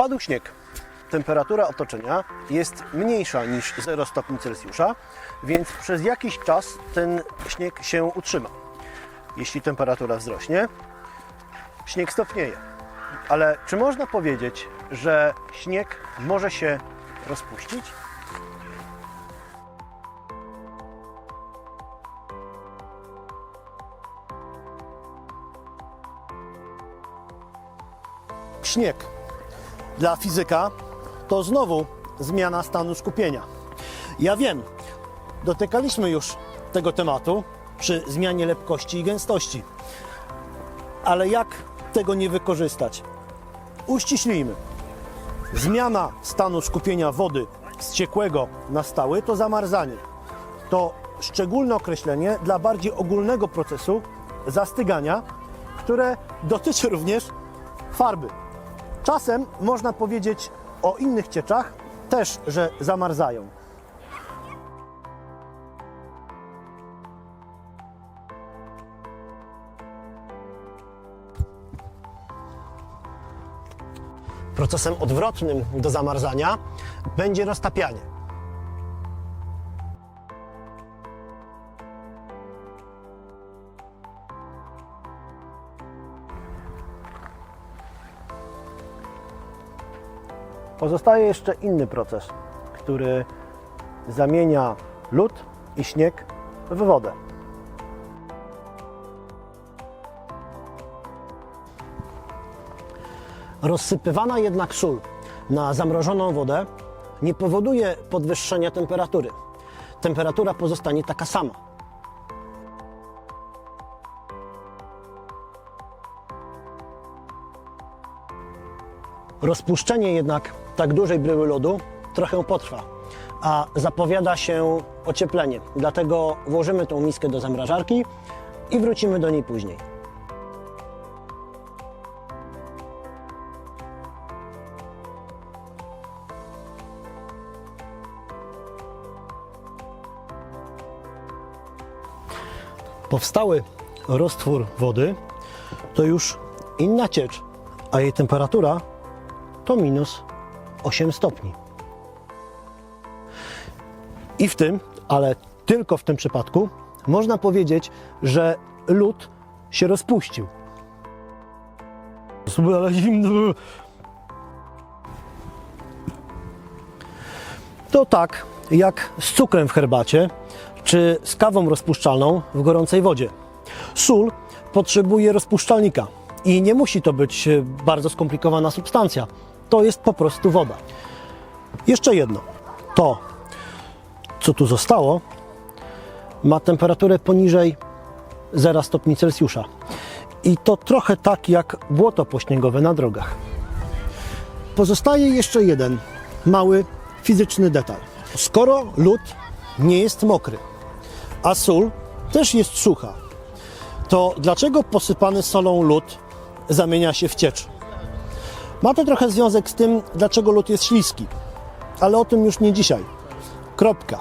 padł śnieg, temperatura otoczenia jest mniejsza niż 0 stopni Celsjusza, więc przez jakiś czas ten śnieg się utrzyma. Jeśli temperatura wzrośnie, śnieg stopnieje. Ale czy można powiedzieć, że śnieg może się rozpuścić? Śnieg dla fizyka to znowu zmiana stanu skupienia. Ja wiem, dotykaliśmy już tego tematu przy zmianie lepkości i gęstości. Ale jak tego nie wykorzystać? Uściślijmy. Zmiana stanu skupienia wody z ciekłego na stały to zamarzanie. To szczególne określenie dla bardziej ogólnego procesu zastygania, które dotyczy również farby. Czasem można powiedzieć o innych cieczach też, że zamarzają. Procesem odwrotnym do zamarzania będzie roztapianie. Pozostaje jeszcze inny proces, który zamienia lód i śnieg w wodę. Rozsypywana jednak sól na zamrożoną wodę nie powoduje podwyższenia temperatury. Temperatura pozostanie taka sama. Rozpuszczenie jednak tak dużej bryły lodu trochę potrwa, a zapowiada się ocieplenie. Dlatego włożymy tą miskę do zamrażarki i wrócimy do niej później. Powstały roztwór wody to już inna ciecz, a jej temperatura to minus 8 stopni. I w tym, ale tylko w tym przypadku, można powiedzieć, że lód się rozpuścił. Ale zimno. To tak jak z cukrem w herbacie, czy z kawą rozpuszczalną w gorącej wodzie. Sól potrzebuje rozpuszczalnika i nie musi to być e, bardzo skomplikowana substancja. To jest po prostu woda. Jeszcze jedno. To, co tu zostało, ma temperaturę poniżej 0 stopni Celsjusza. I to trochę tak jak błoto pośniegowe na drogach. Pozostaje jeszcze jeden mały fizyczny detal. Skoro lód nie jest mokry, a sól też jest sucha, to dlaczego posypany solą lód zamienia się w ciecz? Ma to trochę związek z tym, dlaczego lód jest śliski, ale o tym już nie dzisiaj. Kropka.